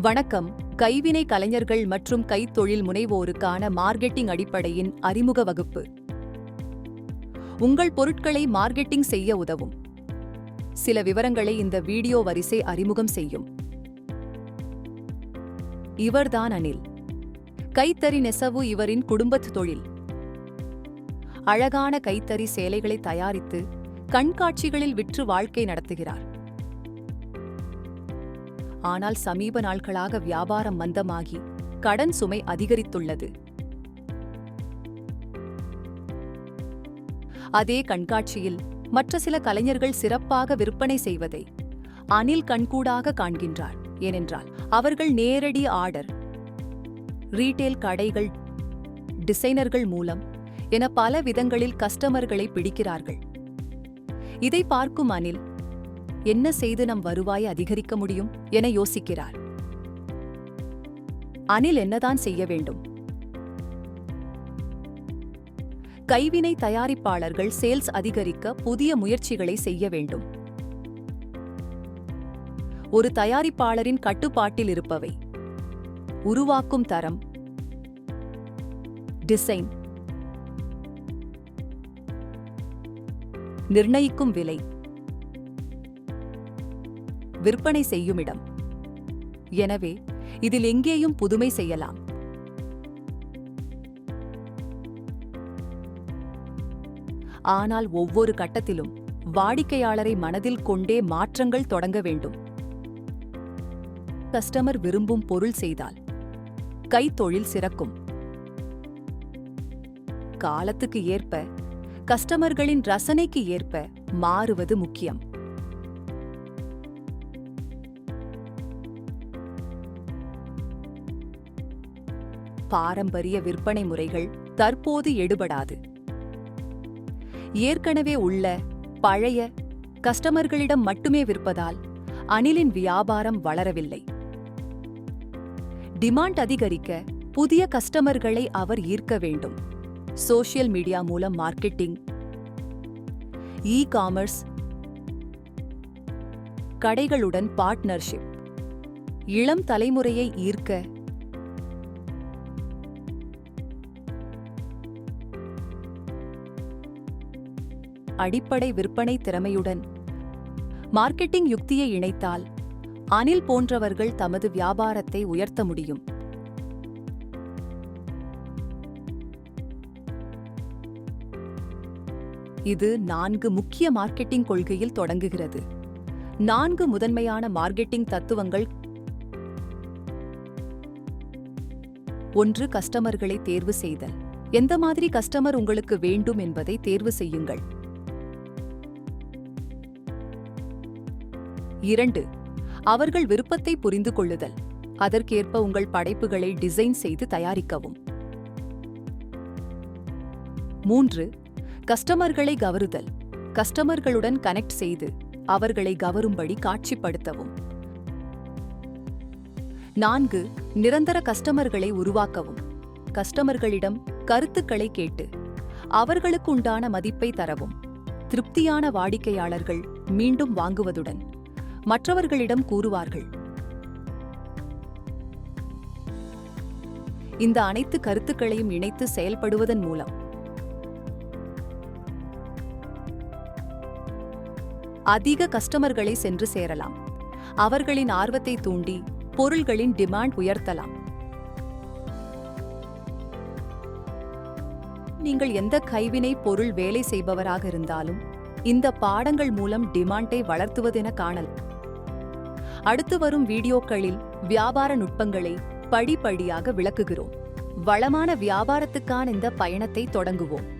வணக்கம். கைவினை கலைஞர்கள் மற்றும் கைத்தொழில் முனைவோருக்கான மார்க்கெட்டிங் அடிப்படையின் அறிமுக வகுப்பு. உங்கள் பொருட்களை மார்க்கெட்டிங் செய்ய உதவும். சில விவரங்களை இந்த வீடியோ வரிசை அறிமுகம் செய்யும். இவர்தான் அனில். கைத்தறி நெசவு இவரின் குடும்பத் தொழில். அழகான கைத்தறி சேலைகளை தயாரித்து கண்காட்சிகளில் விற்று வாழ்க்கை நடத்துகிறார். ஆனால் சமீப நாட்களாக வியாபாரம் மந்தமாகி கடன் சுமை அதிகரித்துள்ளது. அதே கண்காட்சியில் மற்ற சில கலைஞர்கள் சிறப்பாக விற்பனை செய்வதை அனில் கண்கூடாக காண்கின்றார். ஏனென்றால் அவர்கள் நேரடி ஆர்டர் ரீட்டெயில் கடைகள் டிசைனர்கள் மூலம் என பல விதங்களில் கஸ்டமர்களை பிடிக்கிறார்கள். இதை பார்க்கும் அனில் என்ன செய்து நம் வருவாயை அதிகரிக்க முடியும் என யோசிக்கிறார். அனில் என்னதான் செய்ய வேண்டும்? கைவினை தயாரிப்பாளர்கள் சேல்ஸ் அதிகரிக்க புதிய முயற்சிகளை செய்ய வேண்டும். ஒரு தயாரிப்பாளரின் கட்டுப்பாட்டில் இருப்பவை. உருவாக்கும் தரம். டிசைன். நிர்ணயிக்கும் விலை. விற்பனை செய்யும் இடம். எனவே இதில் எங்கேயும் புதுமை செய்யலாம். ஆனால் ஒவ்வொரு கட்டத்திலும் வாடிக்கையாளரை மனதில் கொண்டே மாற்றங்கள் தொடங்க வேண்டும். கஸ்டமர் விரும்பும் பொருள் செய்தால் கைத்தொழில் சிறக்கும். காலத்துக்கு ஏற்ப கஸ்டமர்களின் ரசனைக்கு ஏற்ப மாறுவது முக்கியம். பாரம்பரிய விற்பனை முறைகள் தற்போது எடுபடாது. ஏற்கனவே உள்ள பழைய கஸ்டமர்களிடம் மட்டுமே விற்பதால் அணிலின் வியாபாரம் வளரவில்லை. டிமாண்ட் அதிகரிக்க புதிய கஸ்டமர்களை அவர் ஈர்க்க வேண்டும். சோஷியல் மீடியா மூலம் மார்க்கெட்டிங் இ காமர்ஸ் கடைகளுடன் பார்ட்னர்ஷிப் இளம் தலைமுறையை ஈர்க்க அடிப்படை விற்பனை திறமையுடன். மார்க்கெட்டிங் யுக்தியை இணைத்தால் அனில் போன்றவர்கள் தமது வியாபாரத்தை உயர்த்த முடியும். இது நான்கு முக்கிய மார்க்கெட்டிங் கொள்கையில் தொடங்குகிறது. நான்கு முதன்மையான மார்க்கெட்டிங் தத்துவங்கள் ஒன்று கஸ்டமர்களை தேர்வு செய்தல். எந்த மாதிரி கஸ்டமர் உங்களுக்கு வேண்டும் என்பதை தேர்வு செய்யுங்கள். இரண்டு அவர்கள் விருப்பத்தை புரிந்து கொள்ளுதல். அதற்கேற்ப உங்கள் படைப்புகளை டிசைன் செய்து தயாரிக்கவும். மூன்று கஸ்டமர்களை கவருதல். கஸ்டமர்களுடன் கனெக்ட் செய்து அவர்களை கவரும்படி காட்சிப்படுத்தவும். நான்கு நிரந்தர கஸ்டமர்களை உருவாக்கவும். கஸ்டமர்களிடம் கருத்துக்களை கேட்டு அவர்களுக்கு உண்டான மதிப்பை தரவும். திருப்தியான வாடிக்கையாளர்கள் மீண்டும் வாங்குவதுடன். மற்றவர்களிடம் கூறுவார்கள். இந்த அனைத்து கருத்துக்களையும் இணைத்து செயல்படுவதன் மூலம். அதிக கஸ்டமர்களை சென்று சேரலாம். அவர்களின் ஆர்வத்தை தூண்டி பொருள்களின் டிமாண்ட் உயர்த்தலாம். நீங்கள் எந்த கைவினை பொருள் வேலை செய்பவராக இருந்தாலும் இந்த பாடங்கள் மூலம் டிமாண்டை வளர்த்துவதென காணல் அடுத்து வரும் வீடியோக்களில் வியாபார நுட்பங்களை படிப்படியாக விளக்குகிறோம். வளமான வியாபாரத்துக்கான இந்த பயணத்தை தொடங்குவோம்.